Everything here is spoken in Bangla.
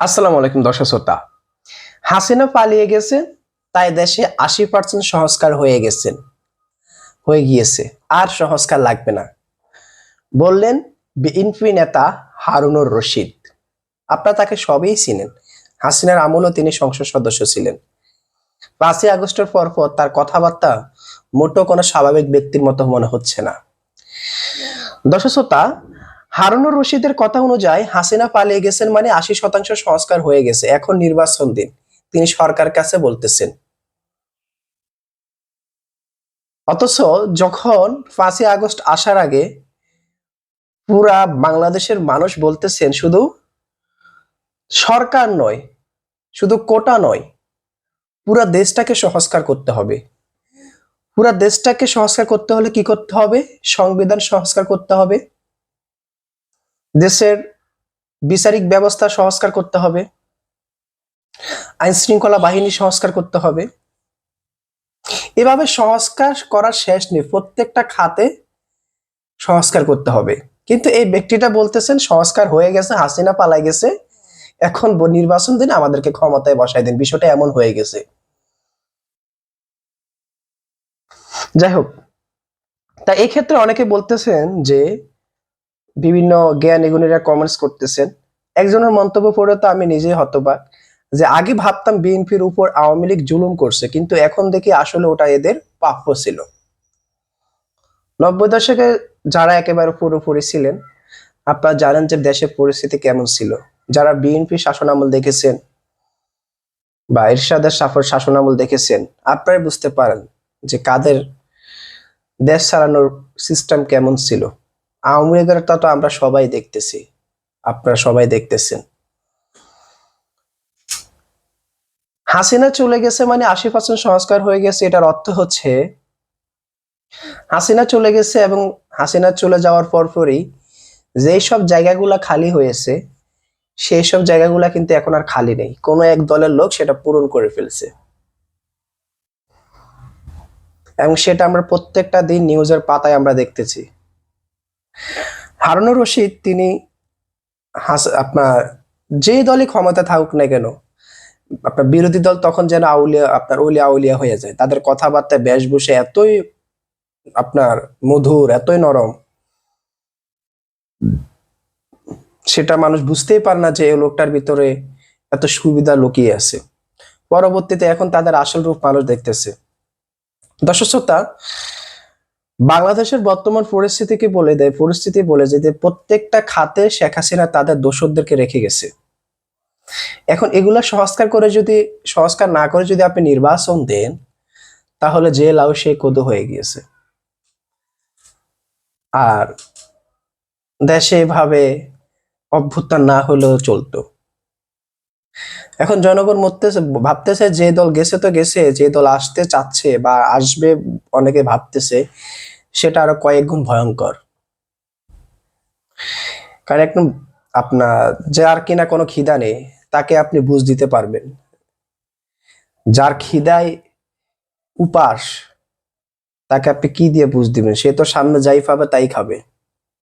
আসসালামু আলাইকুম, দর্শক শ্রোতা। হাসিনা পালিয়ে গেছে, তাই দেশে আশি পার্সেন্ট সংস্কার হয়ে গেছেন হয়ে গিয়েছে। আর সংস্কার লাগবে না। বললেন বিএনপি নেতা হারুনুর রশিদ। আপনারা তাকে সবই চিনেন। হাসিনার আমলও তিনি সংসদ সদস্য ছিলেন। পাঁচই আগস্টের পর পর তার কথাবার্তা মোটো কোনো স্বাভাবিক ব্যক্তির মতো মনে হচ্ছে না। দর্শক শ্রোতা হারুনুর রশিদের কথা অনুযায়ী হাসিনা পালিয়ে গেছেন মানে আশি শতাংশ সংস্কার হয়ে গেছে, এখন নির্বাচন দিন। তিনি সরকার কাছে বলতেছেন। অথচ যখন পাঁচই আগস্ট আসার আগে পুরা বাংলাদেশের মানুষ বলতেছেন, শুধু সরকার নয়, শুধু কোটা নয়, পুরা দেশটাকে সংস্কার করতে হবে। পুরা দেশটাকে সংস্কার করতে হলে কি করতে হবে? সংবিধান সংস্কার করতে হবে। দেশের বিচারিক ব্যবস্থা সংস্কার করতে হবে আইন শৃঙ্খলা বাহিনী সংস্কার করতে হবে। এভাবে সংস্কার করার শেষ নেই, প্রত্যেকটা খাতে সংস্কার করতে হবে। কিন্তু এই ব্যক্তিটা বলতেছেন, সংস্কার হয়ে গেছে, হাসিনা পালাই গেছে, এখন নির্বাচন দিন আমাদেরকে ক্ষমতায় বসাই দিন, বিষয়টা এমন হয়ে গেছে। যাই হোক, তা এই ক্ষেত্রে অনেকে বলতেছেন যে বিভিন্ন জ্ঞানী গুণীরা কমেন্টস করতেছেন। একজনের মন্তব্য পড়ে তো আমি নিজেই হতবাক যে, আগে ভাবতাম বিএনপির উপর আওয়ামী লীগ জুলুম করছে, কিন্তু এখন দেখি আসলে ওটা এদের প্রাপ্য ছিল। নব্বই দশকে যারা একেবারে পুরোপুরি ছিলেন, আপনারা জানেন যে দেশের পরিস্থিতি কেমন ছিল। যারা বিএনপি শাসনামল দেখেছেন বা এরশাদের সাফর শাসনামল দেখেছেন, আপনারাই বুঝতে পারেন যে কাদের দেশ চালানোর সিস্টেম কেমন ছিল। আওয়ামী লীগের তা আমরা সবাই দেখতেছি। আপনারা সবাই দেখতেছেন। হাসিনা চলে গেছে মানে আশি পার্সেন্ট সংস্কার হয়ে গেছে, এটার অর্থ হচ্ছে হাসিনা চলে গেছে এবং হাসিনা চলে যাওয়ার পরপরই যেই সব জায়গাগুলা খালি হয়েছে, সেই সব জায়গাগুলা কিন্তু এখন আর খালি নেই। কোনো এক দলের লোক সেটা পূরণ করে ফেলছে। এবং সেটা আমরা প্রত্যেকটা দিন নিউজের পাতায় আমরা দেখতেছি। হারুনুর রশিদ, তিনি আপনার যে দলই ক্ষমতা থাকুক না কেন, আপনার বিরোধী দল তখন যেন আউলিয়া, আপনার উলিয়া আউলিয়া হয়ে যায়। তাদের কথাবার্তা, বেশভূষা এতই আপনার মধুর, এতই নরম। সেটা মানুষ বুঝতেই পারে না যে এই লোকটার ভিতরে এত সুবিধা লুকিয়ে আছে। পরবর্তীতে এখন তাদের আসল রূপ মানুষ দেখতেছে। দর্শক শ্রোতা বাংলাদেশের বর্তমান পরিস্থিতিকে বলে দেয়, পরিস্থিতি বলে যে প্রত্যেকটা খাতে শেখ হাসিনা তাদের দোষরদেরকে রেখে গেছে। এখন এগুলা সংস্কার করে যদি, সংস্কার না করে যদি আপনি নির্বাচন দেন, তাহলে যে লাউ সে কদু হয়ে গিয়েছে। আর দেশে এভাবে অভ্যুত্থান না হলেও চলতো। এখন জনগণ মরতেছে, ভাবতেছে যে দল গেছে তো গেছে, যে দল আসতে চাচ্ছে বা আসবে অনেকে ভাবতেছে। সেটা আরও কয়েক গুণ ভয়ঙ্কর। কারণ একদম আপনার যার কিনা কোনো খিদা নেই, তাকে আপনি বুঝ দিতে পারবেন। যার খিদায় উপাস, তাকে আপনি কি দিয়ে বুঝ দিবেন? সে তো সামনে যাই পাবে, তাই খাবে।